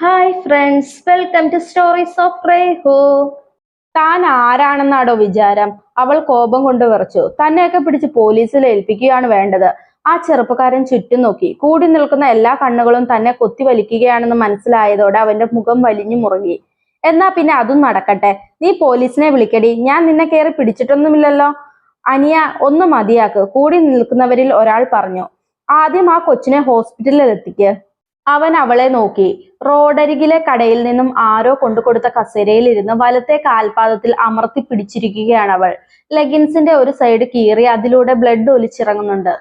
Hi friends welcome to stories of Rehu താൻ ആരാണെന്നാടോ വിചാരം. അവൾ കോപം കൊണ്ട് വിറച്ചു. തന്നെയൊക്കെ പിടിച്ച് പോലീസിൽ ഏൽപ്പിക്കുകയാണ് വേണ്ടത്. ആ ചെറുപ്പക്കാരൻ ചുറ്റും നോക്കി. കൂടി നിൽക്കുന്ന എല്ലാ കണ്ണുകളും തന്നെ കൊത്തി വലിക്കുകയാണെന്ന് മനസ്സിലായതോടെ അവന്റെ മുഖം വലിഞ്ഞു മുറുകി. എന്നാ പിന്നെ അതും നടക്കട്ടെ. നീ പോലീസിനെ വിളിക്കടി. ഞാൻ നിന്നെ കയറി പിടിച്ചിട്ടൊന്നുമില്ലല്ലോ. അനിയ ഒന്ന് മതിയാക്ക്. കൂടി നിൽക്കുന്നവരിൽ ഒരാൾ പറഞ്ഞു. ആദ്യം ആ കൊച്ചിനെ ഹോസ്പിറ്റലിൽ എത്തിക്ക് അവൻ അവളെ നോക്കി. റോഡരികിലെ കടയിൽ നിന്നും ആരോ കൊണ്ടുകൊടുത്ത കസേരയിൽ ഇരുന്ന് വലത്തെ കാൽപാദത്തിൽ അമർത്തി പിടിച്ചിരിക്കുകയാണ് അവൾ. ലെഗിൻസിന്റെ ഒരു സൈഡ് കീറി അതിലൂടെ ബ്ലഡ് ഒലിച്ചിറങ്ങുന്നുണ്ട്.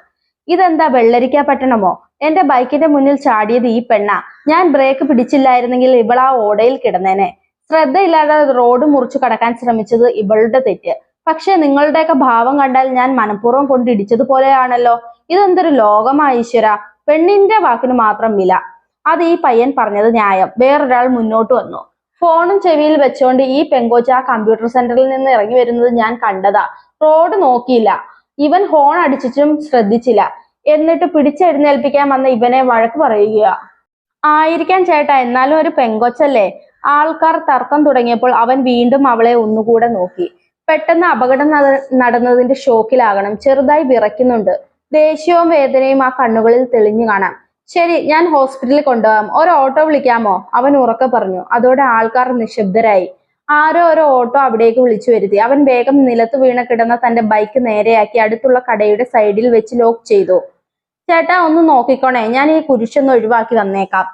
ഇതെന്താ വെള്ളരിക്ക പട്ടണമോ? എന്റെ ബൈക്കിന്റെ മുന്നിൽ ചാടിയത് ഈ പെണ്ണ. ഞാൻ ബ്രേക്ക് പിടിച്ചില്ലായിരുന്നെങ്കിൽ ഇവൾ ആ ഓടയിൽ കിടന്നേനെ. ശ്രദ്ധയില്ലാതെ റോഡ് മുറിച്ചു കടക്കാൻ ശ്രമിച്ചത് ഇവളുടെ തെറ്റ്. പക്ഷെ നിങ്ങളുടെയൊക്കെ ഭാവം കണ്ടാൽ ഞാൻ മനഃപൂർവം കൊണ്ടിടിച്ചതുപോലെയാണല്ലോ. ഇതെന്തൊരു ലോകമായ ഈശ്വര. പെണ്ണിന്റെ വാക്കിന് മാത്രം വില. അത് ഈ പയ്യൻ പറഞ്ഞത് ന്യായം. വേറൊരാൾ മുന്നോട്ട് വന്നു. ഫോണും ചെവിയിൽ വെച്ചോണ്ട് ഈ പെങ്കോച്ച കമ്പ്യൂട്ടർ സെന്ററിൽ നിന്ന് ഇറങ്ങി വരുന്നത് ഞാൻ കണ്ടതാ. റോഡ് നോക്കിയില്ല. ഇവൻ ഹോൺ അടിച്ചിട്ടും ശ്രദ്ധിച്ചില്ല. എന്നിട്ട് പിടിച്ചെഴുന്നേൽപ്പിക്കാൻ വന്ന ഇവനെ വഴക്ക് പറയുക ആയിരിക്കാൻ ചേട്ടാ എന്നാലും ഒരു പെങ്കൊച്ചല്ലേ? ആൾക്കാർ തർക്കം തുടങ്ങിയപ്പോൾ അവൻ വീണ്ടും അവളെ ഒന്നുകൂടെ നോക്കി. പെട്ടെന്ന് അപകടം നട- നടന്നതിന്റെ ഷോക്കിലാകണം. ചെറുതായി വിറയ്ക്കുന്നുണ്ട്. ദേഷ്യവും വേദനയും ആ കണ്ണുകളിൽ തെളിഞ്ഞു കാണാം. ശരി ഞാൻ ഹോസ്പിറ്റലിൽ കൊണ്ടുപോകാം. ഒരു ഓട്ടോ വിളിക്കാമോ? അവൻ ഉറക്കെ പറഞ്ഞു. അതോടെ ആൾക്കാർ നിശബ്ദരായി. ആരോ ഒരു ഓട്ടോ അവിടേക്ക് വിളിച്ചു വരുത്തി. അവൻ വേഗം നിലത്ത് വീണ കിടന്ന തന്റെ ബൈക്ക് നേരെയാക്കി അടുത്തുള്ള കടയുടെ സൈഡിൽ വെച്ച് ലോക്ക് ചെയ്തു. ചേട്ടാ ഒന്ന് നോക്കിക്കോണേ. ഞാൻ ഈ കുരിശൊന്ന് ഒഴിവാക്കി വന്നേക്കാം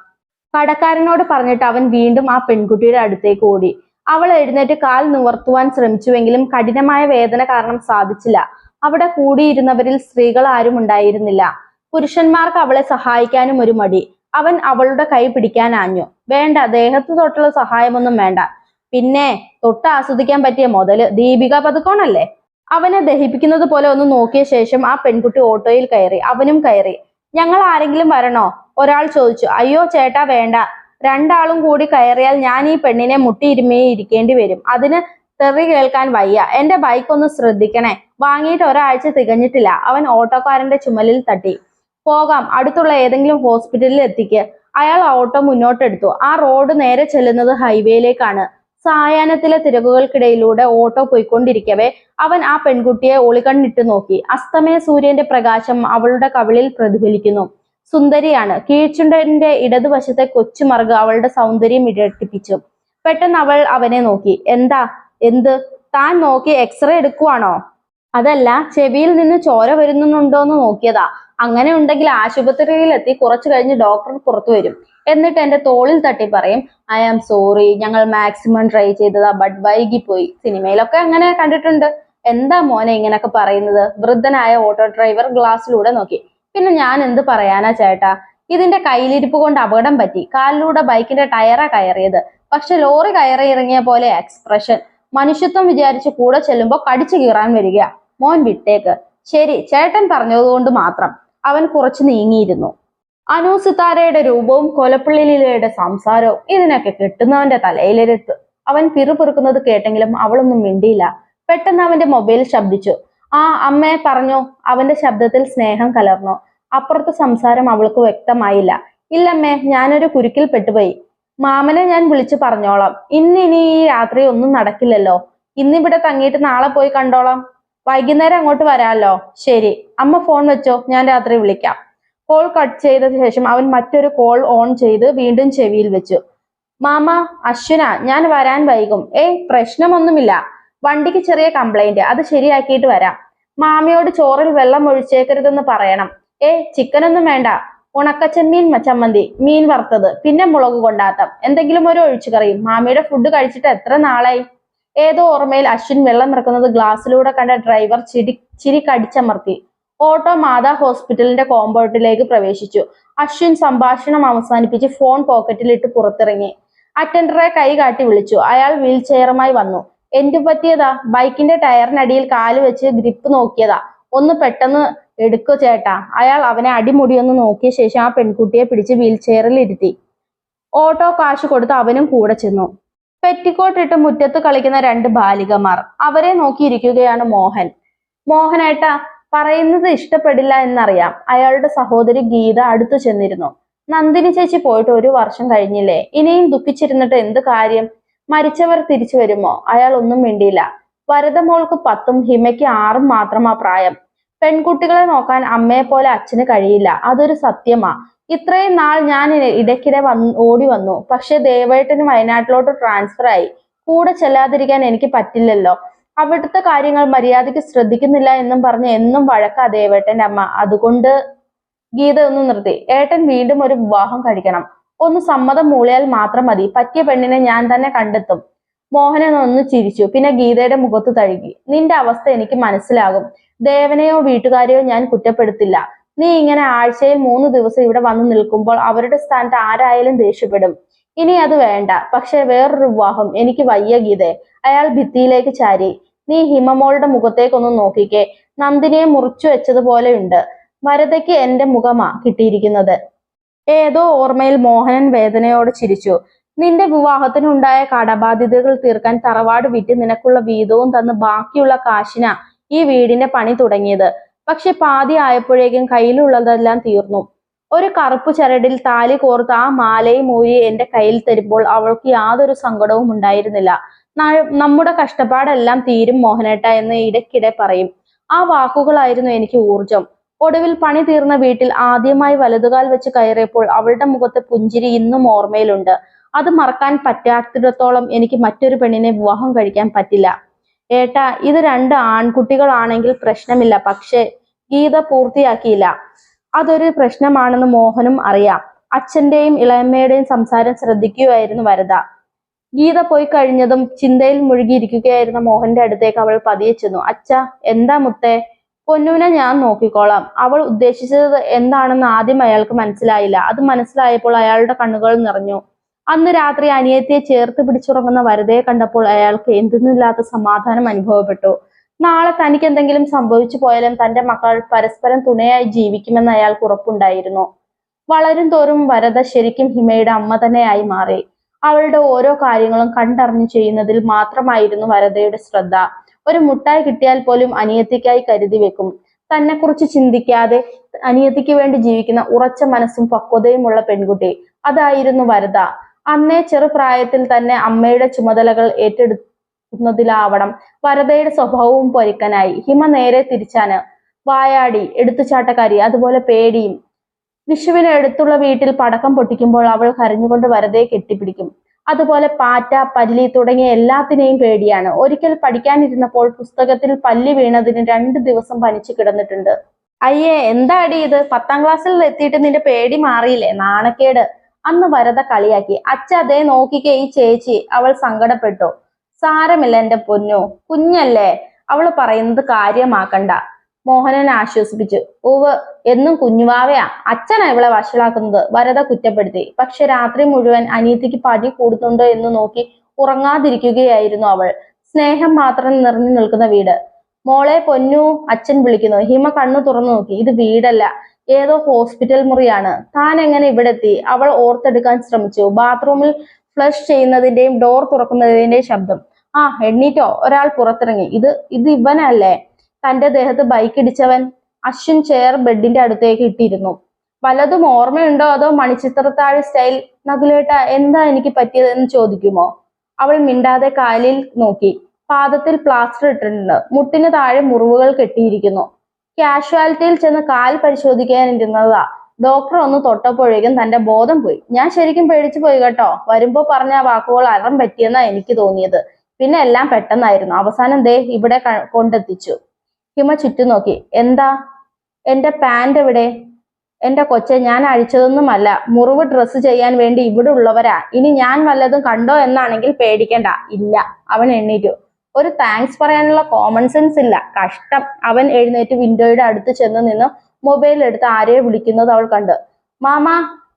കടക്കാരനോട് പറഞ്ഞിട്ട് അവൻ വീണ്ടും ആ പെൺകുട്ടിയുടെ അടുത്തേക്ക് ഓടി. അവൾ എഴുന്നേറ്റ് കാൽ നിവർത്തുവാൻ ശ്രമിച്ചുവെങ്കിലും കഠിനമായ വേദന കാരണം സാധിച്ചില്ല. അവിടെ കൂടിയിരുന്നവരിൽ സ്ത്രീകൾ ആരും ഉണ്ടായിരുന്നില്ല. പുരുഷന്മാർക്ക് അവളെ സഹായിക്കാനും ഒരു മടി. അവൻ അവളുടെ കൈ പിടിക്കാൻ ആഞ്ഞു. വേണ്ട ദേഹത്ത് തൊട്ടുള്ള സഹായമൊന്നും വേണ്ട. പിന്നെ തൊട്ട് ആസ്വദിക്കാൻ പറ്റിയ മുതൽ ദീപിക പതുക്കോണല്ലേ? അവനെ ദഹിപ്പിക്കുന്നത് പോലെ ഒന്ന് നോക്കിയ ശേഷം ആ പെൺകുട്ടി ഓട്ടോയിൽ കയറി അവനും കയറി. ഞങ്ങൾ ആരെങ്കിലും വരണോ? ഒരാൾ ചോദിച്ചു. അയ്യോ ചേട്ടാ വേണ്ട. രണ്ടാളും കൂടി കയറിയാൽ ഞാൻ ഈ പെണ്ണിനെ മുട്ടിയിരുമേ ഇരിക്കേണ്ടി വരും. അതിന് തെറി കേൾക്കാൻ വയ്യ. എന്റെ ബൈക്ക് ഒന്ന് ശ്രദ്ധിക്കണേ. വാങ്ങിയിട്ട് ഒരാഴ്ച തികഞ്ഞിട്ടില്ല. അവൻ ഓട്ടോക്കാരന്റെ ചുമലിൽ തട്ടി. പോകാം. അടുത്തുള്ള ഏതെങ്കിലും ഹോസ്പിറ്റലിൽ എത്തിക്ക്. അയാൾ ഓട്ടോ മുന്നോട്ടെടുത്തു. ആ റോഡ് നേരെ ചെല്ലുന്നത് ഹൈവേയിലേക്കാണ് സായാഹ്നത്തിലെ തിരക്കുകൾക്കിടയിലൂടെ ഓട്ടോ പോയിക്കൊണ്ടിരിക്കവേ അവൻ ആ പെൺകുട്ടിയെ ഒളികണ്ണിട്ട് നോക്കി. അസ്തമയ സൂര്യന്റെ പ്രകാശം അവളുടെ കവിളിൽ പ്രതിഫലിക്കുന്നു. സുന്ദരിയാണ്. കീഴ്ചുണ്ടന്റെ ഇടതുവശത്തെ കൊച്ചുമറുക് അവളുടെ സൗന്ദര്യം ഇരട്ടിപ്പിച്ചു. പെട്ടെന്ന് അവൾ അവനെ നോക്കി. എന്താ? എന്ത്? താൻ നോക്കി എക്സ്റേ എടുക്കുവാണോ? അതല്ല ചെവിയിൽ നിന്ന് ചോര വരുന്നുണ്ടോ എന്ന് നോക്കിയതാ. അങ്ങനെ ഉണ്ടെങ്കിൽ ആശുപത്രിയിൽ എത്തി കുറച്ചു കഴിഞ്ഞ് ഡോക്ടർ പുറത്തു വരും. എന്നിട്ട് എന്റെ തോളിൽ തട്ടി പറയും ഐ ആം സോറി ഞങ്ങൾ മാക്സിമം ട്രൈ ചെയ്തതാ ബട്ട് വൈകിപ്പോയി. സിനിമയിലൊക്കെ അങ്ങനെ കണ്ടിട്ടുണ്ട്. എന്താ മോനെ ഇങ്ങനൊക്കെ പറയുന്നത്? വൃദ്ധനായ ഓട്ടോ ഡ്രൈവർ ഗ്ലാസ്സിലൂടെ നോക്കി. പിന്നെ ഞാൻ എന്ത് പറയാനാ ചേട്ടാ? ഇതിന്റെ കയ്യിലിരിപ്പ് കൊണ്ട് അപകടം പറ്റി. കാലിലൂടെ ബൈക്കിന്റെ ടയറാ കയറിയത്. പക്ഷെ ലോറി കയറി ഇറങ്ങിയ പോലെ എക്സ്പ്രഷൻ മനുഷ്യത്വം വിചാരിച്ച് കൂടെ ചെല്ലുമ്പോ കടിച്ചു കീറാൻ വരിക മോൻ വിട്ടേക്ക്. ശരി ചേട്ടൻ പറഞ്ഞതുകൊണ്ട് മാത്രം അവൻ കുറച്ചു നീങ്ങിയിരുന്നു. അനു സിത്താരയുടെ രൂപവും കൊലപ്പള്ളിയിലയുടെ സംസാരവും ഇതിനൊക്കെ കെട്ടുന്നവന്റെ തലയിലിരുത്ത് അവൻ പിറുപിറുക്കുന്നത് കേട്ടെങ്കിലും അവളൊന്നും മിണ്ടിയില്ല. പെട്ടെന്ന് അവന്റെ മൊബൈൽ ശബ്ദിച്ചു. ആ അമ്മയെ പറഞ്ഞു. അവന്റെ ശബ്ദത്തിൽ സ്നേഹം കലർന്നു. അപ്പുറത്തെ സംസാരം അവൾക്ക് വ്യക്തമായില്ല. ഇല്ലമ്മേ ഞാനൊരു കുരുക്കിൽ പെട്ടുപോയി. മാമനെ ഞാൻ വിളിച്ചു പറഞ്ഞോളാം. ഇന്നിനി ഇനി ഈ രാത്രി ഒന്നും നടക്കില്ലല്ലോ. ഇന്നിവിടെ തങ്ങിയിട്ട് നാളെ പോയി കണ്ടോളാം. വൈകുന്നേരം അങ്ങോട്ട് വരാമല്ലോ ശരി. അമ്മ ഫോൺ വെച്ചോ. ഞാൻ രാത്രി വിളിക്കാം. കോൾ കട്ട് ചെയ്ത ശേഷം അവൻ മറ്റൊരു കോൾ ഓൺ ചെയ്ത് വീണ്ടും ചെവിയിൽ വെച്ചു. മാമ അശ്വിന ഞാൻ വരാൻ വൈകും. ഏയ് പ്രശ്നമൊന്നുമില്ല. വണ്ടിക്ക് ചെറിയ കംപ്ലൈന്റ് അത് ശരിയാക്കിയിട്ട് വരാം. മാമയോട് ചോറിൽ വെള്ളം ഒഴിച്ചേക്കരുതെന്ന് പറയണം. ഏയ് ചിക്കനൊന്നും വേണ്ട. ഉണക്കച്ചെമ്മീൻ ചമ്മന്തി മീൻ വറുത്തത് പിന്നെ മുളക് കൊണ്ടാത്തം എന്തെങ്കിലും ഒരു ഒഴിച്ചുകറിയും. മാമയുടെ ഫുഡ് കഴിച്ചിട്ട് എത്ര നാളായി? ഏതോ ഓർമ്മയിൽ അശ്വിൻ വെള്ളം നിറക്കുന്നത് ഗ്ലാസ്സിലൂടെ കണ്ട ഡ്രൈവർ ചിരി ചിരി കടിച്ചമർത്തി. ഓട്ടോ മാതാ ഹോസ്പിറ്റലിന്റെ കോമ്പൗണ്ടിലേക്ക് പ്രവേശിച്ചു. അശ്വിൻ സംഭാഷണം അവസാനിപ്പിച്ച് ഫോൺ പോക്കറ്റിലിട്ട് പുറത്തിറങ്ങി. അറ്റൻഡറെ കൈ കാട്ടി വിളിച്ചു. അയാൾ വീൽ ചെയറുമായി വന്നു. എന്തു പറ്റിയതാ? ബൈക്കിന്റെ ടയറിനടിയിൽ കാൽ വെച്ച് ഗ്രിപ്പ് നോക്കിയതാ. ഒന്ന് പെട്ടെന്ന് എടുക്കോ ചേട്ടാ. അയാൾ അവനെ അടിമുടിയൊന്ന് നോക്കിയ ശേഷം ആ പെൺകുട്ടിയെ പിടിച്ച് വീൽ ചെയറിൽ ഇരുത്തി ഓട്ടോ കാശ് കൊടുത്ത് അവനും കൂടെ ചെന്നു. പെറ്റിക്കോട്ട് ഇട്ട് മുറ്റത്ത് കളിക്കുന്ന രണ്ട് ബാലികമാർ. അവരെ നോക്കിയിരിക്കുകയാണ് മോഹൻ. മോഹനേട്ട പറയുന്നത് ഇഷ്ടപ്പെടില്ല എന്നറിയാം. അയാളുടെ സഹോദരി ഗീത അടുത്തു ചെന്നിരുന്നു. നന്ദിനി ചേച്ചി പോയിട്ട് ഒരു വർഷം കഴിഞ്ഞില്ലേ? ഇനിയും ദുഃഖിച്ചിരുന്നിട്ട് എന്ത് കാര്യം? മരിച്ചവർ തിരിച്ചു വരുമോ? അയാൾ ഒന്നും മിണ്ടിയില്ല. വരദമോൾക്ക് പത്തും ഹിമയ്ക്ക് ആറും മാത്രമാ പ്രായം. പെൺകുട്ടികളെ നോക്കാൻ അമ്മയെ പോലെ അച്ഛന് കഴിയില്ല. അതൊരു സത്യമാ. ഇത്രയും നാൾ ഞാൻ ഇടയ്ക്കിടെ വന്ന് ഓടി വന്നു. പക്ഷെ ദേവേട്ടന് വയനാട്ടിലോട്ട് ട്രാൻസ്ഫർ ആയി. കൂടെ ചെല്ലാതിരിക്കാൻ എനിക്ക് പറ്റില്ലല്ലോ. അവിടുത്തെ കാര്യങ്ങൾ മര്യാദയ്ക്ക് ശ്രദ്ധിക്കുന്നില്ല എന്നും പറഞ്ഞ് എന്നും വഴക്കാ ദേവേട്ടന്റെ അമ്മ. അതുകൊണ്ട് ഗീത ഒന്ന് നിർത്തി. ഏട്ടൻ വീണ്ടും ഒരു വിവാഹം കഴിക്കണം. ഒന്ന് സമ്മതം മൂളിയാൽ മാത്രം മതി. പറ്റിയ പെണ്ണിനെ ഞാൻ തന്നെ കണ്ടെത്തും. മോഹനൻ ഒന്ന് ചിരിച്ചു. പിന്നെ ഗീതയുടെ മുഖത്ത് തഴുകി. നിന്റെ അവസ്ഥ എനിക്ക് മനസ്സിലാകും. ദേവനെയോ വീട്ടുകാരെയോ ഞാൻ കുറ്റപ്പെടുത്തില്ല. നീ ഇങ്ങനെ ആഴ്ചയിൽ മൂന്ന് ദിവസം ഇവിടെ വന്ന് നിൽക്കുമ്പോൾ അവരുടെ സ്ഥാനത്ത് ആരായാലും ദേഷ്യപ്പെടും. ഇനി അത് വേണ്ട. പക്ഷെ വേറൊരു വിവാഹം. എനിക്ക് വയ്യ ഗീതേ. അയാൾ ഭിത്തിയിലേക്ക് ചാരി. നീ ഹിമമോളുടെ മുഖത്തേക്കൊന്ന് നോക്കിക്കേ. നന്ദിനിയെ മുറിച്ചു വെച്ചതുപോലെയുണ്ട് വരതയ്ക്ക് എന്റെ മുഖമാ കിട്ടിയിരിക്കുന്നത്. ഏതോ ഓർമ്മയിൽ മോഹനൻ വേദനയോട് ചിരിച്ചു. നിന്റെ വിവാഹത്തിനുണ്ടായ കടബാധ്യതകൾ തീർക്കാൻ തറവാട് വിറ്റ് നിനക്കുള്ള വീതവും തന്ന് ബാക്കിയുള്ള കാശിന ഈ വീടിന്റെ പണി തുടങ്ങിയത്. പക്ഷെ പാതി ആയപ്പോഴേക്കും കയ്യിലുള്ളതെല്ലാം തീർന്നു. ഒരു കറുപ്പ് ചരടിൽ താലി കോർത്ത് ആ മാലയും ഊരി എന്റെ കയ്യിൽ തരുമ്പോൾ അവൾക്ക് യാതൊരു സങ്കടവും ഉണ്ടായിരുന്നില്ല. നമ്മുടെ കഷ്ടപ്പാടെല്ലാം തീരും മോഹനേട്ട എന്ന് ഇടയ്ക്കിടെ പറയും. ആ വാക്കുകളായിരുന്നു എനിക്ക് ഊർജം ഒടുവിൽ പണി തീർന്ന വീട്ടിൽ ആദ്യമായി വലതുകാൽ വെച്ച് കയറിയപ്പോൾ അവളുടെ മുഖത്തെ പുഞ്ചിരി ഇന്നും ഓർമ്മയിലുണ്ട്. അത് മറക്കാൻ പറ്റാത്തിടത്തോളം എനിക്ക് മറ്റൊരു പെണ്ണിനെ വിവാഹം കഴിക്കാൻ പറ്റില്ല. ഏട്ടാ ഇത് രണ്ട് ആൺകുട്ടികളാണെങ്കിൽ പ്രശ്നമില്ല. പക്ഷേ ഗീത പൂർത്തിയാക്കിയില്ല. അതൊരു പ്രശ്നമാണെന്ന് മോഹനും അറിയാം. അച്ഛന്റെയും ഇളയമ്മയുടെയും സംസാരം ശ്രദ്ധിക്കുകയായിരുന്നു വരദ ഗീത പോയി കഴിഞ്ഞതും ചിന്തയിൽ മുഴുകിയിരിക്കുകയായിരുന്ന മോഹന്റെ അടുത്തേക്ക് അവൾ പതിയെ ചെന്നു. അച്ഛ എന്താ മുത്തേ? പൊന്നുവിനെ ഞാൻ നോക്കിക്കോളാം. അവൾ ഉദ്ദേശിച്ചത് എന്താണെന്ന് ആദ്യം അയാൾക്ക് മനസ്സിലായില്ല. അത് മനസ്സിലായപ്പോൾ അയാളുടെ കണ്ണുകൾ നിറഞ്ഞു. അന്ന് രാത്രി അനിയത്തിയെ ചേർത്ത് പിടിച്ചുറങ്ങുന്ന വരതയെ കണ്ടപ്പോൾ അയാൾക്ക് എന്തെന്നില്ലാത്ത സമാധാനം അനുഭവപ്പെട്ടു. നാളെ തനിക്ക് എന്തെങ്കിലും സംഭവിച്ചു പോയാലും തന്റെ മക്കൾ പരസ്പരം തുണയായി ജീവിക്കുമെന്ന് അയാൾക്ക് ഉറപ്പുണ്ടായിരുന്നു. വളരും തോറും വരത ശരിക്കും ഹിമയുടെ അമ്മ തന്നെയായി മാറി. അവളുടെ ഓരോ കാര്യങ്ങളും കണ്ടറിഞ്ഞു ചെയ്യുന്നതിൽ മാത്രമായിരുന്നു വരതയുടെ ശ്രദ്ധ. ഒരു മുട്ടായി കിട്ടിയാൽ പോലും അനിയത്തിക്കായി കരുതി വെക്കും. തന്നെ കുറിച്ച് ചിന്തിക്കാതെ അനിയത്തിക്ക് വേണ്ടി ജീവിക്കുന്ന ഉറച്ച മനസ്സും പക്വതയുമുള്ള പെൺകുട്ടി. അതായിരുന്നു വരദ അന്നേ ചെറുപ്രായത്തിൽ തന്നെ അമ്മയുടെ ചുമതലകൾ ഏറ്റെടുക്കുന്നതിലാവണം. വരദയുടെ സ്വഭാവവും പൊരുക്കനായി. ഹിമ നേരെ തിരിച്ചാണ്. വായാടി എടുത്തുചാട്ടക്കാരി അതുപോലെ പേടിയും. വിഷുവിന് അടുത്തുള്ള വീട്ടിൽ പടക്കം പൊട്ടിക്കുമ്പോൾ അവൾ കരഞ്ഞുകൊണ്ട് വരദയെ കെട്ടിപ്പിടിക്കും. അതുപോലെ പാറ്റ പല്ലി തുടങ്ങിയ എല്ലാത്തിനെയും പേടിയാണ്. ഒരിക്കൽ പഠിക്കാനിരുന്നപ്പോൾ പുസ്തകത്തിൽ പല്ലി വീണതിന് രണ്ട് ദിവസം പനിച്ചു കിടന്നിട്ടുണ്ട്. അയ്യേ എന്താടി ഇത്? പത്താം ക്ലാസ്സിൽ എത്തിയിട്ട് നിന്റെ പേടി മാറിയില്ലേ? നാണക്കേട്. അന്ന് വരത കളിയാക്കി. അച്ഛ അതേ നോക്കിക്കേ ഈ ചേച്ചി. അവൾ സങ്കടപ്പെട്ടു. സാരമില്ല എന്റെ പൊന്നു. കുഞ്ഞല്ലേ. അവൾ പറയുന്നത് കാര്യമാക്കണ്ട. മോഹനൻ ആശ്വസിപ്പിച്ചു. ഉവ് എന്നും കുഞ്ഞുവാവയാ. അച്ഛനാ ഇവളെ വഷളാക്കുന്നത്. വരത കുറ്റപ്പെടുത്തി. പക്ഷെ രാത്രി മുഴുവൻ അനീതിക്ക് പടി കൂടുന്നുണ്ടോ എന്ന് നോക്കി ഉറങ്ങാതിരിക്കുകയായിരുന്നു അവൾ. സ്നേഹം മാത്രം നിറഞ്ഞു നിൽക്കുന്ന വീട്. മോളെ പൊന്നു അച്ഛൻ വിളിക്കുന്നു. ഹിമ കണ്ണു തുറന്നു നോക്കി. ഇത് വീടല്ല. ഏതോ ഹോസ്പിറ്റൽ മുറിയാണ്. താൻ എങ്ങനെ ഇവിടെ എത്തി അവൾ ഓർത്തെടുക്കാൻ ശ്രമിച്ചു. ബാത്റൂമിൽ ഫ്ലഷ് ചെയ്യുന്നതിന്റെയും ഡോർ തുറക്കുന്നതിന്റെയും ശബ്ദം. ആ എണ്ണീറ്റോ? ഒരാൾ പുറത്തിറങ്ങി. ഇത് ഇത് ഇവനല്ലേ? തന്റെ ദേഹത്ത് ബൈക്ക് ഇടിച്ചവൻ അശ്വിൻ ചെയർ ബെഡിന്റെ അടുത്തേക്ക് ഇട്ടിരുന്നു. പലതും ഓർമ്മയുണ്ടോ? അതോ മണിച്ചിത്രത്താഴ് സ്റ്റൈൽ നകുലേട്ട എന്താ എനിക്ക് പറ്റിയതെന്ന് ചോദിക്കുമോ? അവൾ മിണ്ടാതെ കാലിൽ നോക്കി. പാദത്തിൽ പ്ലാസ്റ്റർ ഇട്ടിട്ടുണ്ട്. മുട്ടിന് താഴെ മുറിവുകൾ കെട്ടിയിരിക്കുന്നു. കാഷ്വാലിറ്റിയിൽ ചെന്ന് കാൽ പരിശോധിക്കാനിരുന്നതാ ഡോക്ടർ ഒന്ന് തൊട്ടപ്പോഴേക്കും തന്റെ ബോധം പോയി. ഞാൻ ശരിക്കും പേടിച്ചു പോയി കേട്ടോ. വരുമ്പോ പറഞ്ഞ വാക്കുകൾ അറം പറ്റിയെന്നാ എനിക്ക് തോന്നിയത്. പിന്നെ എല്ലാം പെട്ടെന്നായിരുന്നു. അവസാനം ദേ ഇവിടെ കൊണ്ടെത്തിച്ചു. ഹിമ ചുറ്റും നോക്കി. എന്താ? എന്റെ പാന്റ് എവിടെ? എന്റെ കൊച്ചെ ഞാൻ അഴിച്ചതൊന്നുമല്ല. മുറിവ് ഡ്രസ്സ് ചെയ്യാൻ വേണ്ടി ഇവിടെ ഉള്ളവരാ. ഇനി ഞാൻ വല്ലതും കണ്ടോ എന്നാണെങ്കിൽ പേടിക്കണ്ട. ഇല്ല. അവൻ എണ്ണീറ്റു. ഒരു താങ്ക്സ് പറയാനുള്ള കോമൺ സെൻസ് ഇല്ല. കഷ്ടം. അവൻ എഴുന്നേറ്റ് വിൻഡോയുടെ അടുത്ത് ചെന്ന് നിന്ന് മൊബൈൽ എടുത്ത് ആരെയോ വിളിക്കുന്നത് അവൾ കണ്ട്. മാമ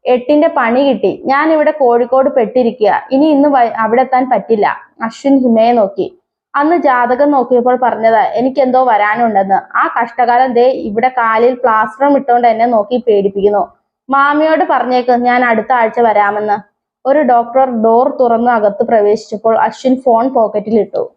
എട്ടിന്റെ പണി കിട്ടി. ഞാൻ ഇവിടെ കോഴിക്കോട് പെട്ടിരിക്കുക. ഇനി ഇന്ന് അവിടെ എത്താൻ പറ്റില്ല. അശ്വിൻ ഹിമയെ നോക്കി. അന്ന് ജാതകം നോക്കിയപ്പോൾ പറഞ്ഞതാ എനിക്കെന്തോ വരാനുണ്ടെന്ന്. ആ കഷ്ടകാലം ദേ ഇവിടെ കാലിൽ പ്ലാസ്റ്ററും ഇട്ടുകൊണ്ട് എന്നെ നോക്കി പേടിപ്പിക്കുന്നു. മാമിയോട് പറഞ്ഞേക്ക് ഞാൻ അടുത്ത ആഴ്ച വരാമെന്ന്. ഒരു ഡോക്ടർ ഡോർ തുറന്ന് അകത്ത് പ്രവേശിച്ചപ്പോൾ അശ്വിൻ ഫോൺ പോക്കറ്റിൽ ഇട്ടു.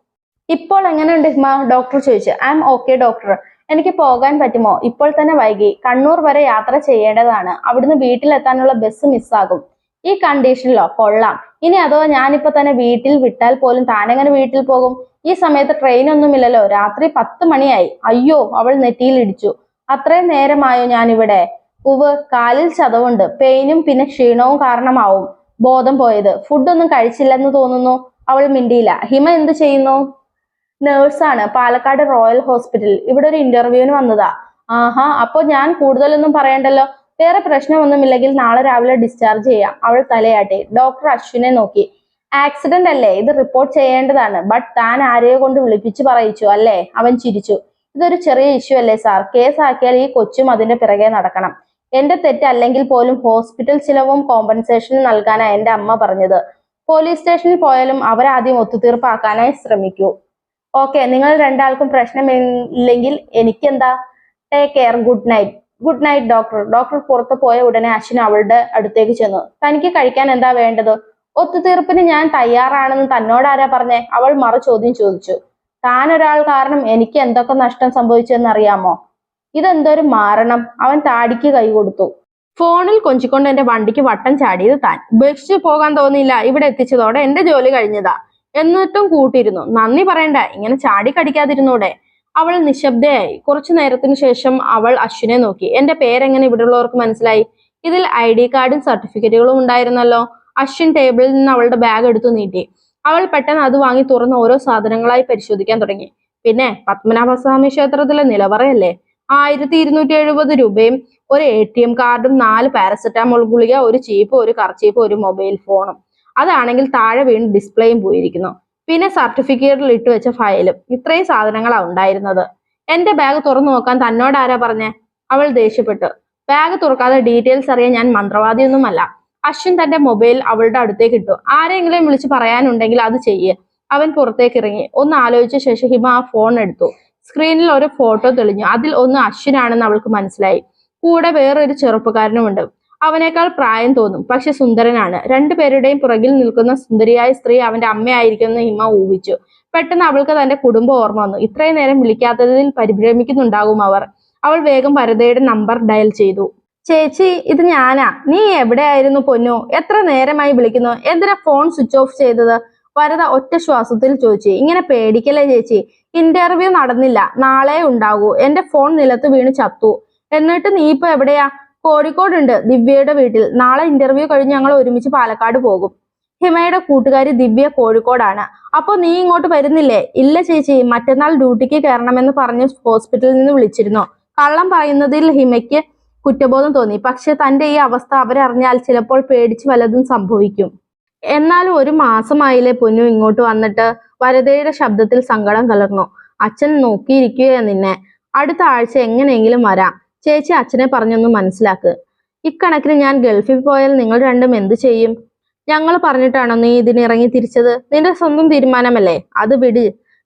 ഇപ്പോൾ എങ്ങനെയുണ്ട് ഹിമ ഡോക്ടർ ചോദിച്ചു. ഐ എം ഓക്കെ ഡോക്ടർ എനിക്ക് പോകാൻ പറ്റുമോ? ഇപ്പോൾ തന്നെ വൈകി. കണ്ണൂർ വരെ യാത്ര ചെയ്യേണ്ടതാണ്. അവിടുന്ന് വീട്ടിലെത്താനുള്ള ബസ് മിസ്സാകും ഈ കണ്ടീഷനിലോ കൊള്ളാം. ഇനി അതോ ഞാനിപ്പോ തന്നെ വീട്ടിൽ വിട്ടാൽ പോലും താനെങ്ങനെ വീട്ടിൽ പോകും? ഈ സമയത്ത് ട്രെയിൻ ഒന്നുമില്ലല്ലോ. രാത്രി പത്ത് മണിയായി. അയ്യോ അവൾ നെറ്റിയിൽ ഇടിച്ചു അത്രയും നേരമായോ ഞാനിവിടെ? ഉവ് കാലിൽ ചതവുണ്ട്. പെയിനും പിന്നെ ക്ഷീണവും കാരണമാവും. ബോധം പോയത്. ഫുഡൊന്നും കഴിച്ചില്ലെന്ന് തോന്നുന്നു. അവൾ മിണ്ടിയില്ല. ഹിമ എന്ത് ചെയ്യുന്നു? നേഴ്സാണ് പാലക്കാട് റോയൽ ഹോസ്പിറ്റലിൽ ഇവിടെ ഒരു ഇന്റർവ്യൂവിന് വന്നതാ. ആഹാ അപ്പോൾ ഞാൻ കൂടുതലൊന്നും പറയണ്ടല്ലോ? വേറെ പ്രശ്നമൊന്നുമില്ലെങ്കിൽ നാളെ രാവിലെ ഡിസ്ചാർജ് ചെയ്യാം. അവൾ തലയാട്ടി. ഡോക്ടർ അശ്വിനെ നോക്കി. ആക്സിഡന്റ് അല്ലേ? ഇത് റിപ്പോർട്ട് ചെയ്യേണ്ടതാണ്. ബട്ട് താൻ ആരെയോ കൊണ്ട് വിളിപ്പിച്ചു പറയിച്ചു അല്ലേ? അവൻ ചിരിച്ചു. ഇതൊരു ചെറിയ ഇഷ്യൂ അല്ലേ സാർ കേസ് ആക്കിയാൽ ഈ കൊച്ചും അതിന്റെ പിറകെ നടക്കണം. എന്റെ തെറ്റ് അല്ലെങ്കിൽ പോലും ഹോസ്പിറ്റൽ ചിലവും കോമ്പൻസേഷനും നൽകാനാ എന്റെ അമ്മ പറഞ്ഞത്. പോലീസ് സ്റ്റേഷനിൽ പോയാലും അവരാദ്യം ഒത്തുതീർപ്പാക്കാനായി ശ്രമിക്കൂ. ഓക്കെ നിങ്ങൾ രണ്ടാൾക്കും എനിക്ക് എന്താ take care good night good night doctor doctor പുറത്തു പോയ ഉടനെ അശ്വിൻ അവളുടെ അടുത്തേക്ക് ചെന്നു. തനിക്ക് കഴിക്കാൻ എന്താ വേണ്ടത്? ഒത്തുതീർപ്പിന് ഞാൻ തയ്യാറാണെന്ന് തന്നോട് ആരാ പറഞ്ഞേ? അവൾ മറു ചോദ്യം ചോദിച്ചു. താൻ ഒരാൾ കാരണം എനിക്ക് എന്തൊക്കെ നഷ്ടം സംഭവിച്ചെന്ന് അറിയാമോ ഇതെന്തൊരു മാരണം. അവൻ താടിക്ക് കൈ കൊടുത്തു. ഫോണിൽ കൊഞ്ചിക്കൊണ്ട് എന്റെ വണ്ടിക്ക് വട്ടം ചാടിയത് താൻ. ഉപേക്ഷിച്ചു പോകാൻ തോന്നിയില്ല. ഇവിടെ എത്തിച്ചതോടെ എന്റെ ജോലി കഴിഞ്ഞതാ. എന്നിട്ടും കൂട്ടിയിരുന്നു. നന്ദി പറയണ്ട ഇങ്ങനെ ചാടി കടിക്കാതിരുന്നൂടെ. അവൾ നിശബ്ദയായി. കുറച്ചു നേരത്തിന് ശേഷം അവൾ അശ്വിനെ നോക്കി. എന്റെ പേരെങ്ങനെ ഇവിടെയുള്ളവർക്ക് മനസ്സിലായി? ഇതിൽ ഐ ഡി കാർഡും സർട്ടിഫിക്കറ്റുകളും ഉണ്ടായിരുന്നല്ലോ. അശ്വിൻ ടേബിളിൽ നിന്ന് അവളുടെ ബാഗ് എടുത്തു നീട്ടി. അവൾ പെട്ടെന്ന് അത് വാങ്ങി തുറന്ന് ഓരോ സാധനങ്ങളായി പരിശോധിക്കാൻ തുടങ്ങി. പിന്നെ പത്മനാഭസ്വാമി ക്ഷേത്രത്തിലെ നിലവറയല്ലേ? ആയിരത്തി ഇരുന്നൂറ്റി എഴുപത് രൂപയും ഒരു എ ടി എം കാർഡും നാല് പാരസെറ്റാമോൾ ഗുളിക ഒരു ചീപ്പ് ഒരു കർച്ചീപ്പ് ഒരു മൊബൈൽ ഫോണും. അതാണെങ്കിൽ താഴെ വീണ് ഡിസ്പ്ലേയും പോയിരിക്കുന്നു. പിന്നെ സർട്ടിഫിക്കറ്റിൽ ഇട്ട് വെച്ച ഫയലും ഇത്രയും സാധനങ്ങളാണ് ഉണ്ടായിരുന്നത്. എന്റെ ബാഗ് തുറന്നു നോക്കാൻ തന്നോട് ആരാ പറഞ്ഞേ? അവൾ ദേഷ്യപ്പെട്ടു. ബാഗ് തുറക്കാതെ ഡീറ്റെയിൽസ് അറിയാൻ ഞാൻ മന്ത്രവാദിയൊന്നുമല്ല. അശ്വിൻ തന്റെ മൊബൈൽ അവളുടെ അടുത്തേക്ക് ഇട്ടു. ആരെങ്കിലും വിളിച്ച് പറയാനുണ്ടെങ്കിൽ അത് ചെയ്യേ. അവൻ പുറത്തേക്ക് ഇറങ്ങി. ഒന്ന് ആലോചിച്ച ശേഷം ഹിമ ആ ഫോൺ എടുത്തു. സ്ക്രീനിൽ ഒരു ഫോട്ടോ തെളിഞ്ഞു. അതിൽ ഒന്ന് അശ്വിനാണെന്ന് അവൾക്ക് മനസ്സിലായി. കൂടെ വേറൊരു ചെറുപ്പക്കാരനുമുണ്ട്. അവനേക്കാൾ പ്രായം തോന്നും. പക്ഷെ സുന്ദരനാണ്. രണ്ടുപേരുടെയും പുറകിൽ നിൽക്കുന്ന സുന്ദരിയായ സ്ത്രീ അവന്റെ അമ്മയായിരിക്കുമെന്ന് ഹിമ ഊഹിച്ചു. പെട്ടെന്ന് അവൾക്ക് തന്റെ കുടുംബം ഓർമ്മ വന്നു. ഇത്രയും നേരം വിളിക്കാത്തതിൽ പരിഭ്രമിക്കുന്നുണ്ടാകും അവർ. അവൾ വേഗം വരദയുടെ നമ്പർ ഡയൽ ചെയ്തു. ചേച്ചി ഇത് ഞാനാ. നീ എവിടെയായിരുന്നു പൊന്നു? എത്ര നേരമായി വിളിക്കുന്നു? എന്തിനാ ഫോൺ സ്വിച്ച് ഓഫ് ചെയ്തത്? വരത ഒറ്റ ശ്വാസത്തിൽ ചോദിച്ചു. ഇങ്ങനെ പേടിക്കല്ലേ ചേച്ചി? ഇന്റർവ്യൂ നടന്നില്ല. നാളെ ഉണ്ടാകൂ. എന്റെ ഫോൺ നിലത്ത് വീണ് ചത്തു. എന്നിട്ട് നീ ഇപ്പൊ എവിടെയാ? കോഴിക്കോടുണ്ട് ദിവ്യയുടെ വീട്ടിൽ. നാളെ ഇന്റർവ്യൂ കഴിഞ്ഞ് ഞങ്ങൾ ഒരുമിച്ച് പാലക്കാട് പോകും. ഹിമയുടെ കൂട്ടുകാരി ദിവ്യ കോഴിക്കോടാണ്. അപ്പോൾ നീ ഇങ്ങോട്ട് വരുന്നില്ലേ? ഇല്ല ചേച്ചി മറ്റന്നാൾ ഡ്യൂട്ടിക്ക് കയറണമെന്ന് പറഞ്ഞ് ഹോസ്പിറ്റലിൽ നിന്ന് വിളിച്ചിരുന്നു. കള്ളം പറയുന്നതിൽ ഹിമയ്ക്ക് കുറ്റബോധം തോന്നി. പക്ഷെ തന്റെ ഈ അവസ്ഥ അവരറിഞ്ഞാൽ ചിലപ്പോൾ പേടിച്ച് വലതും സംഭവിക്കും. എന്നാലും ഒരു മാസമായില്ലേ പൊന്നു ഇങ്ങോട്ട് വന്നിട്ട്. വരതയുടെ ശബ്ദത്തിൽ സങ്കടം കലർന്നു. അച്ഛൻ നോക്കിയിരിക്കുകയാ നിന്നെ. അടുത്ത ആഴ്ച എങ്ങനെയെങ്കിലും വരാം. ചേച്ചി അച്ഛനെ പറഞ്ഞൊന്ന് മനസ്സിലാക്ക്. ഇക്കണക്കിന് ഞാൻ ഗൾഫിൽ പോയാൽ നിങ്ങൾ രണ്ടും എന്തു ചെയ്യും? ഞങ്ങൾ പറഞ്ഞിട്ടാണോ നീ ഇതിനിറങ്ങി തിരിച്ചത്? നിന്റെ സ്വന്തം തീരുമാനമല്ലേ? അത് വിട്.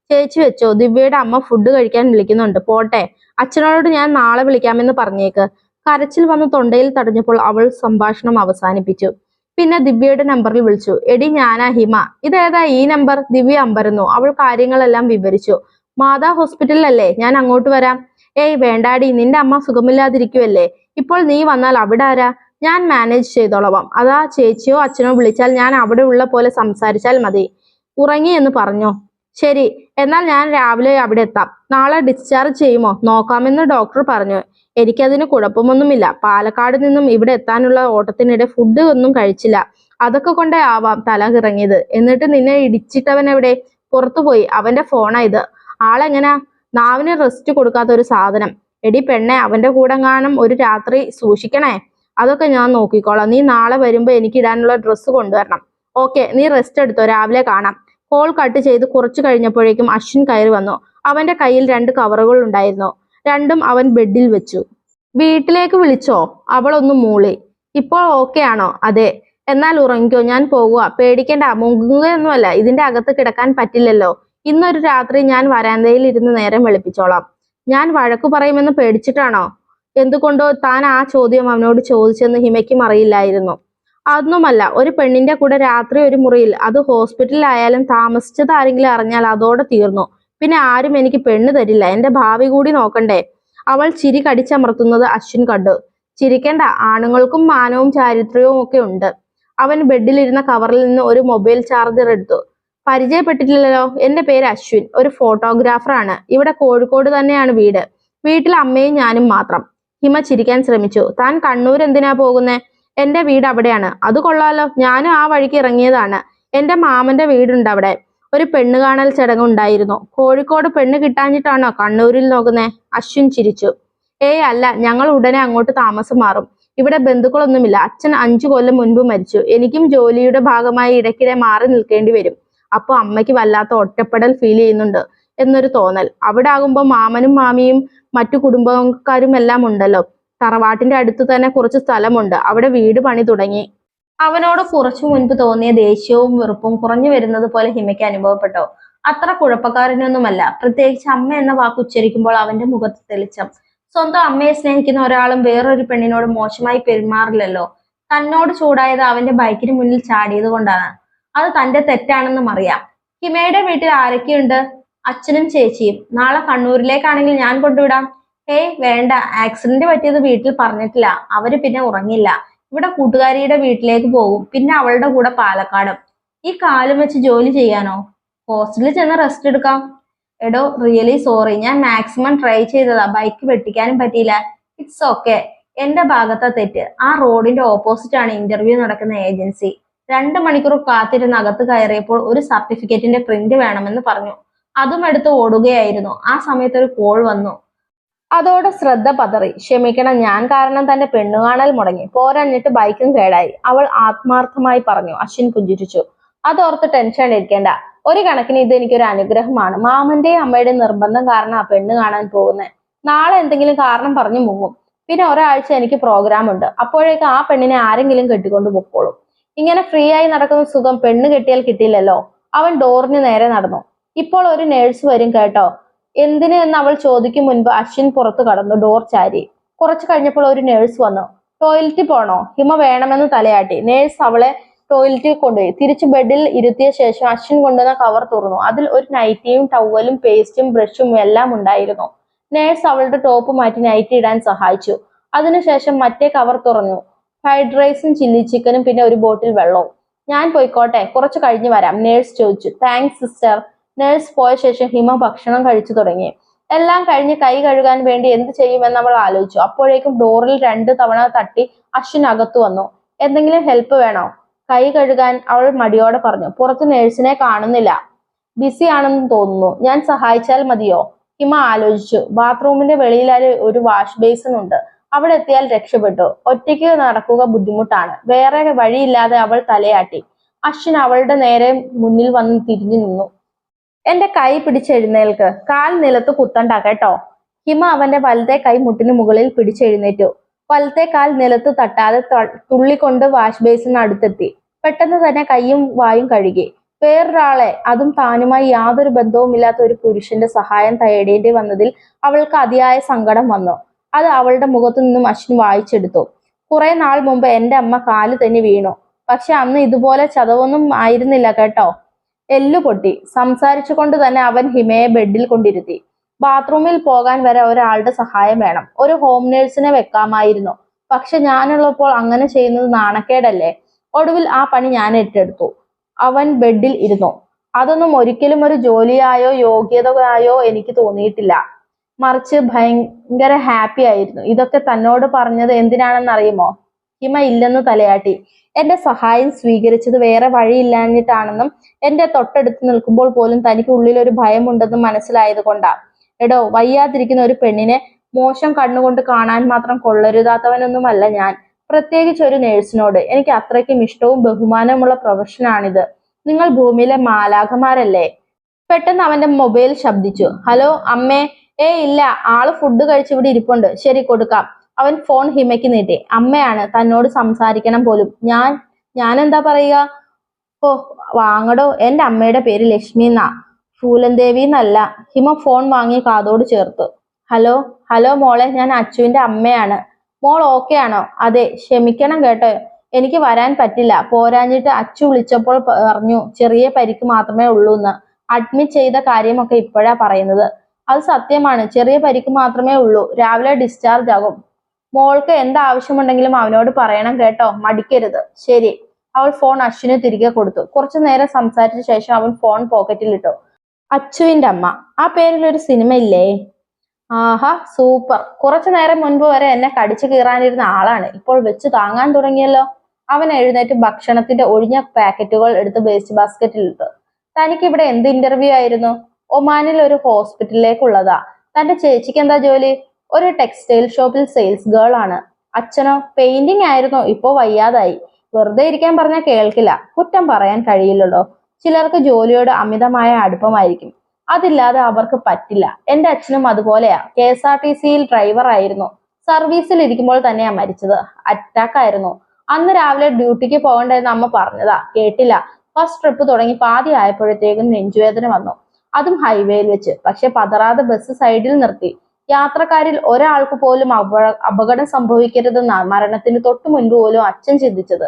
ചേച്ചി വെച്ചോ. ദിവ്യയുടെ അമ്മ ഫുഡ് കഴിക്കാൻ വിളിക്കുന്നുണ്ട്. പോട്ടെ. അച്ഛനോട് ഞാൻ നാളെ വിളിക്കാമെന്ന് പറഞ്ഞേക്ക്. കരച്ചിൽ വന്ന് തൊണ്ടയിൽ തടഞ്ഞപ്പോൾ അവൾ സംഭാഷണം അവസാനിപ്പിച്ചു. പിന്നെ ദിവ്യയുടെ നമ്പറിൽ വിളിച്ചു. എടി ഞാനാ ഹിമ. ഇതേതാ ഈ നമ്പർ ദിവ്യ അമ്പരന്നു. അവൾ കാര്യങ്ങളെല്ലാം വിവരിച്ചു. മാതാ ഹോസ്പിറ്റലിലല്ലേ ഞാൻ അങ്ങോട്ട് വരാം. ഏയ് വേണ്ടാടി നിന്റെ അമ്മ സുഖമില്ലാതിരിക്കുവല്ലേ? ഇപ്പോൾ നീ വന്നാൽ അവിടെ ആരാ? ഞാൻ മാനേജ് ചെയ്തോളവാം അതാ ചേച്ചിയോ അച്ഛനോ വിളിച്ചാൽ ഞാൻ അവിടെ ഉള്ള പോലെ സംസാരിച്ചാൽ മതി. ഉറങ്ങി എന്ന് പറഞ്ഞോ? ശരി എന്നാൽ ഞാൻ രാവിലെ അവിടെ എത്താം. നാളെ ഡിസ്ചാർജ് ചെയ്യുമോ? നോക്കാമെന്ന് ഡോക്ടർ പറഞ്ഞു. എനിക്കതിന് കുഴപ്പമൊന്നുമില്ല. പാലക്കാട് നിന്നും ഇവിടെ എത്താനുള്ള ഓട്ടത്തിനിടെ ഫുഡ് ഒന്നും കഴിച്ചില്ല. അതൊക്കെ കൊണ്ടേ ആവാം തല കിറങ്ങിയത് എന്നിട്ട് നിന്നെ ഇടിച്ചിട്ടവൻ എവിടെ? പുറത്തുപോയി. അവന്റെ ഫോണാ ഇത്. ആളെങ്ങനാ? നാവിന് റെസ്റ്റ് കൊടുക്കാത്ത ഒരു സാധനം. എടി പെണ്ണെ അവന്റെ കൂടെ കാണും ഒരു രാത്രി സൂക്ഷിക്കണേ. അതൊക്കെ ഞാൻ നോക്കിക്കോളാം. നീ നാളെ വരുമ്പോ എനിക്ക് ഇടാനുള്ള ഡ്രസ്സ് കൊണ്ടുവരണം. ഓക്കെ നീ റെസ്റ്റ് എടുത്തോ. രാവിലെ കാണാം. കോൾ കട്ട് ചെയ്ത് കുറച്ചു കഴിഞ്ഞപ്പോഴേക്കും അശ്വിൻ കയറി വന്നു. അവന്റെ കയ്യിൽ രണ്ട് കവറുകൾ ഉണ്ടായിരുന്നു. രണ്ടും അവൻ ബെഡിൽ വെച്ചു. വീട്ടിലേക്ക് വിളിച്ചോ? അവളൊന്ന് മൂളി. ഇപ്പോൾ ഓക്കെ ആണോ? അതെ. എന്നാൽ ഉറങ്ങിക്കോ. ഞാൻ പോകുക പേടിക്കേണ്ട. മുങ്ങുകയൊന്നുമല്ല. ഇതിന്റെ അകത്ത് കിടക്കാൻ പറ്റില്ലല്ലോ. ഇന്നൊരു രാത്രി ഞാൻ വരാന്തയിൽ ഇരുന്ന് നേരം വെളുപ്പിച്ചോളാം. ഞാൻ വഴക്കു പറയുമെന്ന് പേടിച്ചിട്ടാണോ? എന്തുകൊണ്ടോ താൻ ആ ചോദ്യം അവനോട് ചോദിച്ചെന്ന് ഹിമയ്ക്കും അറിയില്ലായിരുന്നു. അതൊന്നുമല്ല ഒരു പെണ്ണിന്റെ കൂടെ രാത്രി ഒരു മുറിയിൽ അത് ഹോസ്പിറ്റലിലായാലും താമസിച്ചത് ആരെങ്കിലും അറിഞ്ഞാൽ അതോടെ തീർന്നു. പിന്നെ ആരും എനിക്ക് പെണ്ണ് തരില്ല എന്റെ ഭാവി കൂടി നോക്കണ്ടേ? അവൾ ചിരി കടിച്ചമർത്തുന്നത് അശ്വിൻ കണ്ടു. ചിരിക്കേണ്ട ആണുങ്ങൾക്കും മാനവും ചാരിത്രവും ഒക്കെ ഉണ്ട്. അവൻ ബെഡിലിരുന്ന കവറിൽ നിന്ന് ഒരു മൊബൈൽ ചാർജർ എടുത്തു. പരിചയപ്പെട്ടിട്ടില്ലല്ലോ? എന്റെ പേര് അശ്വിൻ. ഒരു ഫോട്ടോഗ്രാഫറാണ്. ഇവിടെ കോഴിക്കോട് തന്നെയാണ് വീട്. വീട്ടിൽ അമ്മയും ഞാനും മാത്രം. ഹിമ ചിരിക്കാൻ ശ്രമിച്ചു. താൻ കണ്ണൂർ എന്തിനാ പോകുന്നേ? എന്റെ വീട് അവിടെയാണ്. അത് കൊള്ളാലോ. ഞാനും ആ വഴിക്ക് ഇറങ്ങിയതാണ്. എന്റെ മാമന്റെ വീടുണ്ട് അവിടെ. ഒരു പെണ്ണ് കാണൽ ചടങ്ങ് ഉണ്ടായിരുന്നു. കോഴിക്കോട് പെണ്ണ് കിട്ടാഞ്ഞിട്ടാണോ കണ്ണൂരിൽ നോക്കുന്നേ? അശ്വിൻ ചിരിച്ചു. ഏയ് അല്ല ഞങ്ങൾ ഉടനെ അങ്ങോട്ട് താമസം മാറും. ഇവിടെ ബന്ധുക്കളൊന്നുമില്ല. അച്ഛൻ അഞ്ചു കൊല്ലം മുൻപ് മരിച്ചു. എനിക്കും ജോലിയുടെ ഭാഗമായി ഇടയ്ക്കിടെ മാറി നിൽക്കേണ്ടി വരും. അപ്പോൾ അമ്മയ്ക്ക് വല്ലാത്ത ഒറ്റപ്പെടൽ ഫീൽ ചെയ്യുന്നുണ്ട് എന്നൊരു തോന്നൽ. അവിടെ ആകുമ്പോൾ മാമനും മാമിയും മറ്റു കുടുംബക്കാരും എല്ലാം ഉണ്ടല്ലോ. തറവാട്ടിന്റെ അടുത്ത് തന്നെ കുറച്ച് സ്ഥലമുണ്ട്. അവിടെ വീട് പണി തുടങ്ങി. അവനോട് കുറച്ചു മുൻപ് തോന്നിയ ദേഷ്യവും വെറുപ്പും കുറഞ്ഞു വരുന്നത് പോലെ ഹിമയ്ക്ക് അനുഭവപ്പെട്ടോ? അത്ര കുഴപ്പക്കാരനൊന്നുമല്ല. പ്രത്യേകിച്ച് അമ്മ എന്ന വാക്ക് ഉച്ചരിക്കുമ്പോൾ അവന്റെ മുഖത്ത് തെളിച്ചം. സ്വന്തം അമ്മയെ സ്നേഹിക്കുന്ന ഒരാളും വേറൊരു പെണ്ണിനോട് മോശമായി പെരുമാറില്ലല്ലോ. തന്നോട് ചൂടായത് അവന്റെ ബൈക്കിന് മുന്നിൽ ചാടിയത് കൊണ്ടാണ്. അത് തന്റെ തെറ്റാണെന്നും അറിയാം. ഹിമയുടെ വീട്ടിൽ ആരൊക്കെയുണ്ട്? അച്ഛനും ചേച്ചിയും. നാളെ കണ്ണൂരിലേക്കാണെങ്കിൽ ഞാൻ കൊണ്ടുവിടാം. ഏയ് വേണ്ട. ആക്സിഡന്റ് പറ്റിയത് വീട്ടിൽ പറഞ്ഞിട്ടില്ല. അവർ പിന്നെ ഉറങ്ങില്ല. ഇവിടെ കൂട്ടുകാരിയുടെ വീട്ടിലേക്ക് പോകും. പിന്നെ അവളുടെ കൂടെ പാലക്കാടും. ഈ കാലം വെച്ച് ജോലി ചെയ്യാനോ? ഹോസ്റ്റലിൽ ചെന്ന് റെസ്റ്റ് എടുക്കാം. എടോ റിയലി സോറി. ഞാൻ മാക്സിമം ട്രൈ ചെയ്തതാ. ബൈക്ക് വെട്ടിക്കാനും പറ്റിയില്ല. It's okay. എന്റെ ഭാഗത്താ തെറ്റ്. ആ റോഡിന്റെ ഓപ്പോസിറ്റ് ആണ് ഇന്റർവ്യൂ നടക്കുന്ന ഏജൻസി. രണ്ട് മണിക്കൂർ കാത്തിരുന്ന് അകത്ത് കയറിയപ്പോൾ ഒരു സർട്ടിഫിക്കറ്റിന്റെ പ്രിന്റ് വേണമെന്ന് പറഞ്ഞു. അതും എടുത്ത് ഓടുകയായിരുന്നു. ആ സമയത്ത് ഒരു കോൾ വന്നു. അതോടെ ശ്രദ്ധ പതറി. ക്ഷമിക്കണം ഞാൻ കാരണം തന്റെ പെണ്ണുകാണൽ മുടങ്ങി. പോരഞ്ഞിട്ട് ബൈക്കും കേടായി. അവൾ ആത്മാർത്ഥമായി പറഞ്ഞു. അശ്വിൻ പുഞ്ചിരിച്ചു. അതോർത്ത് ടെൻഷൻ ഇരിക്കേണ്ട. ഒരു കണക്കിന് ഇത് എനിക്കൊരു അനുഗ്രഹമാണ്. മാമന്റെയും അമ്മയുടെയും നിർബന്ധം കാരണം ആ പെണ്ണ് കാണാൻ പോകുന്നത് നാളെ എന്തെങ്കിലും കാരണം പറഞ്ഞു മുങ്ങും. പിന്നെ ഒരാഴ്ച എനിക്ക് പ്രോഗ്രാം ഉണ്ട്. അപ്പോഴേക്ക് ആ പെണ്ണിനെ ആരെങ്കിലും കെട്ടിക്കൊണ്ട് പൊക്കോളും. ഇങ്ങനെ ഫ്രീ ആയി നടക്കുന്ന സുഖം പെണ്ണ് കെട്ടിയാൽ കിട്ടിയില്ലല്ലോ. അവൻ ഡോറിന് നേരെ നടന്നു. ഇപ്പോൾ ഒരു നേഴ്സ് വരും കേട്ടോ. എന്തിന് എന്ന് അവൾ ചോദിക്കും മുൻപ് അശ്വിൻ പുറത്തു കടന്നു ഡോർ ചാരി. കുറച്ചു കഴിഞ്ഞപ്പോൾ ഒരു നേഴ്സ് വന്നു. ടോയ്ലറ്റിൽ പോണോ? ഹിമ വേണമെന്ന് തലയാട്ടി. നേഴ്സ് അവളെ ടോയ്ലറ്റിൽ കൊണ്ടുപോയി. തിരിച്ച് ബെഡിൽ ഇരുത്തിയ ശേഷം അശ്വിൻ കൊണ്ടുവന്ന കവർ തുറന്നു. അതിൽ ഒരു നൈറ്റിയും ടവലും പേസ്റ്റും ബ്രഷും എല്ലാം ഉണ്ടായിരുന്നു. നേഴ്സ് അവളുടെ ടോപ്പ് മാറ്റി നൈറ്റി ഇടാൻ സഹായിച്ചു. അതിനുശേഷം മറ്റേ കവർ തുറന്നു. ഫ്രൈഡ് റൈസും ചില്ലി ചിക്കനും പിന്നെ ഒരു ബോട്ടിൽ വെള്ളവും. ഞാൻ പോയിക്കോട്ടെ കുറച്ച് കഴിഞ്ഞ് വരാം. നേഴ്സ് ചോദിച്ചു. താങ്ക്സ് സിസ്റ്റർ നേഴ്സ് പോയ ശേഷം ഹിമ ഭക്ഷണം കഴിച്ചു തുടങ്ങി. എല്ലാം കഴിഞ്ഞ് കൈ കഴുകാൻ വേണ്ടി എന്ത് ചെയ്യുമെന്ന് അവൾ ആലോചിച്ചു. അപ്പോഴേക്കും ഡോറിൽ രണ്ട് തവണ തട്ടി അശ്വിൻ അകത്തു വന്നു. എന്തെങ്കിലും ഹെൽപ്പ് വേണോ? കൈ കഴുകാൻ അവൾ മടിയോടെ പറഞ്ഞു. പുറത്ത് നേഴ്സിനെ കാണുന്നില്ല. ബിസി ആണെന്ന് തോന്നുന്നു. ഞാൻ സഹായിച്ചാൽ മതിയോ? ഹിമ ആലോചിച്ചു. ബാത്റൂമിന്റെ വെളിയിലായി ഒരു വാഷ് ബേസിൻ ഉണ്ട്. അവിടെ എത്തിയാൽ രക്ഷപ്പെട്ടു. ഒറ്റയ്ക്ക് നടക്കുക ബുദ്ധിമുട്ടാണ്. വേറെ വഴിയില്ലാതെ അവൾ തലയാട്ടി. അശ്വിൻ അവളുടെ നേരെ മുന്നിൽ വന്ന് തിരിഞ്ഞു നിന്നു. എന്റെ കൈ പിടിച്ചെഴുന്നേൽക്ക്. കാൽ നിലത്ത് കുത്തണ്ട കേട്ടോ. ഹിമ അവന്റെ വലത്തെ കൈ മുട്ടിന് മുകളിൽ പിടിച്ചെഴുന്നേറ്റു. വലത്തെ കാൽ നിലത്ത് തട്ടാതെ തുള്ളിക്കൊണ്ട് വാഷ് ബേസിന് അടുത്തെത്തി. പെട്ടെന്ന് തന്നെ കൈയും വായും കഴുകി. വേറൊരാളെ അതും താനുമായി യാതൊരു ബന്ധവുമില്ലാത്ത ഒരു പുരുഷന്റെ സഹായം തേടേണ്ടി വന്നതിൽ അവൾക്ക് അതിയായ സങ്കടം വന്നു. അത് അവളുടെ മുഖത്തു നിന്നും അശ്വിൻ വായിച്ചെടുത്തു. കുറെ നാൾ മുമ്പ് എന്റെ അമ്മ കാൽ തന്നെ വീണു. പക്ഷെ അന്ന് ഇതുപോലെ ചതവൊന്നും ആയിരുന്നില്ല കേട്ടോ. എല്ലു പൊട്ടി. സംസാരിച്ചു കൊണ്ട് തന്നെ അവൻ ഹിമയെ ബെഡിൽ കൊണ്ടിരുത്തി. ബാത്റൂമിൽ പോകാൻ വരെ ഒരാളുടെ സഹായം വേണം. ഒരു ഹോം നേഴ്സിനെ വെക്കാമായിരുന്നു. പക്ഷെ ഞാനുള്ളപ്പോൾ അങ്ങനെ ചെയ്യുന്നത് നാണക്കേടല്ലേ? ഒടുവിൽ ആ പണി ഞാൻ ഏറ്റെടുത്തു. അവൻ ബെഡിൽ ഇരുന്നു. അതൊന്നും ഒരിക്കലും ഒരു ജോലിയായോ യോഗ്യതയായോ എനിക്ക് തോന്നിയിട്ടില്ല. മറിച്ച് ഭയങ്കര ഹാപ്പി ആയിരുന്നു. ഇതൊക്കെ തന്നോട് പറഞ്ഞത് എന്തിനാണെന്ന് അറിയുമോ ഹിമ ഇല്ലെന്ന് തലയാട്ടി. എന്റെ സഹായം സ്വീകരിച്ചത് വേറെ വഴിയില്ലാഞ്ഞിട്ടാണെന്നും എന്റെ തൊട്ടടുത്ത് നിൽക്കുമ്പോൾ പോലും തനിക്ക് ഉള്ളിൽ ഒരു ഭയമുണ്ടെന്നും മനസ്സിലായത് കൊണ്ടാ. എടോ വയ്യാതിരിക്കുന്ന ഒരു പെണ്ണിനെ മോശം കണ്ണുകൊണ്ട് കാണാൻ മാത്രം കൊള്ളരുതാത്തവനൊന്നുമല്ല ഞാൻ. പ്രത്യേകിച്ച് ഒരു നേഴ്സിനോട് എനിക്ക് അത്രയ്ക്കും ഇഷ്ടവും ബഹുമാനവുമുള്ള പ്രൊഫഷനാണിത് നിങ്ങൾ ഭൂമിയിലെ മാലാഖമാരല്ലേ? പെട്ടെന്ന് അവന്റെ മൊബൈൽ ശബ്ദിച്ചു. ഹലോ അമ്മേ ഏ ഇല്ല ആൾ ഫുഡ് കഴിച്ചിവിടെ ഇരിപ്പുണ്ട്. ശരി കൊടുക്കാം. അവൻ ഫോൺ ഹിമയ്ക്ക് നീട്ടി. അമ്മയാണ് തന്നോട് സംസാരിക്കണം പോലും. ഞാൻ ഞാൻ എന്താ പറയുക? ഓ വാങ്ങടോ. എന്റെ അമ്മയുടെ പേര് ലക്ഷ്മി എന്നാ. ഫൂലൻദേവി എന്നല്ല. ഹിമ ഫോൺ വാങ്ങി കാതോട് ചേർത്തു. ഹലോ ഹലോ മോളെ ഞാൻ അച്ചുവിന്റെ അമ്മയാണ്. മോൾ ഓക്കെ ആണോ? അതെ ക്ഷമിക്കണം കേട്ടോ. എനിക്ക് വരാൻ പറ്റില്ല. പോരാഞ്ഞിട്ട് അച്ചു വിളിച്ചപ്പോൾ പറഞ്ഞു ചെറിയ പരിക്ക് മാത്രമേ ഉള്ളൂ എന്ന് അഡ്മിറ്റ് ചെയ്ത കാര്യമൊക്കെ ഇപ്പോഴാ പറയുന്നത്. അത് സത്യമാണ്. ചെറിയ പരിക്ക് മാത്രമേ ഉള്ളൂ. രാവിലെ ഡിസ്ചാർജ് ആകും. മോൾക്ക് എന്താവശ്യമുണ്ടെങ്കിലും അവനോട് പറയണം കേട്ടോ. മടിക്കരുത്. ശരി. അവൾ ഫോൺ അശ്വിന് തിരികെ കൊടുത്തു. കുറച്ചു നേരം സംസാരിച്ച ശേഷം അവൻ ഫോൺ പോക്കറ്റിലിട്ടു അച്ചുവിന്റെ അമ്മ ആ പേരിൽ ഒരു സിനിമ ഇല്ലേ? ആഹാ സൂപ്പർ കുറച്ചു നേരം മുൻപ് വരെ എന്നെ കടിച്ചു കീറാനിരുന്ന ആളാണ്. ഇപ്പോൾ വെച്ച് താങ്ങാൻ തുടങ്ങിയല്ലോ. അവൻ എഴുന്നേറ്റ് ഭക്ഷണത്തിന്റെ ഒഴിഞ്ഞ പാക്കറ്റുകൾ എടുത്ത് വേസ്റ്റ് ബാസ്ക്കറ്റിൽ ഇട്ടു. തനിക്ക് ഇവിടെ എന്ത് ഇന്റർവ്യൂ ആയിരുന്നു? ഒമാനിൽ ഒരു ഹോസ്പിറ്റലിലേക്കുള്ളതാ. തന്റെ ചേച്ചിക്ക് എന്താ ജോലി? ഒരു ടെക്സ്റ്റൈൽ ഷോപ്പിൽ സെയിൽസ് ഗേൾ ആണ്. അച്ഛനോ പെയിന്റിംഗ് ആയിരുന്നു ഇപ്പോ വയ്യാതായി. വെറുതെ ഇരിക്കാൻ പറഞ്ഞാൽ കേൾക്കില്ല. കുറ്റം പറയാൻ കഴിയില്ലല്ലോ ചിലർക്ക് ജോലിയോട് അമിതമായ അടുപ്പമായിരിക്കും. അതില്ലാതെ അവർക്ക് പറ്റില്ല. എന്റെ അച്ഛനും അതുപോലെയാ. കെ എസ് ആർ ടി സിയിൽ ഡ്രൈവർ ആയിരുന്നു. സർവീസിൽ ഇരിക്കുമ്പോൾ തന്നെയാ മരിച്ചത്. അറ്റാക്ക് ആയിരുന്നു. അന്ന് രാവിലെ ഡ്യൂട്ടിക്ക് പോകണ്ടെന്ന് അമ്മ പറഞ്ഞതാ. കേട്ടില്ല. ഫസ്റ്റ് ട്രിപ്പ് തുടങ്ങി പാതി ആയപ്പോഴത്തേക്കും നെഞ്ചുവേദന വന്നു. അതും ഹൈവേയിൽ വെച്ച്. പക്ഷെ പതറാതെ ബസ് സൈഡിൽ നിർത്തി. യാത്രക്കാരിൽ ഒരാൾക്ക് പോലും അപകടം സംഭവിക്കരുതെന്നാണ് മരണത്തിന് തൊട്ടു മുൻപ് പോലും അച്ഛൻ ചിന്തിച്ചത്.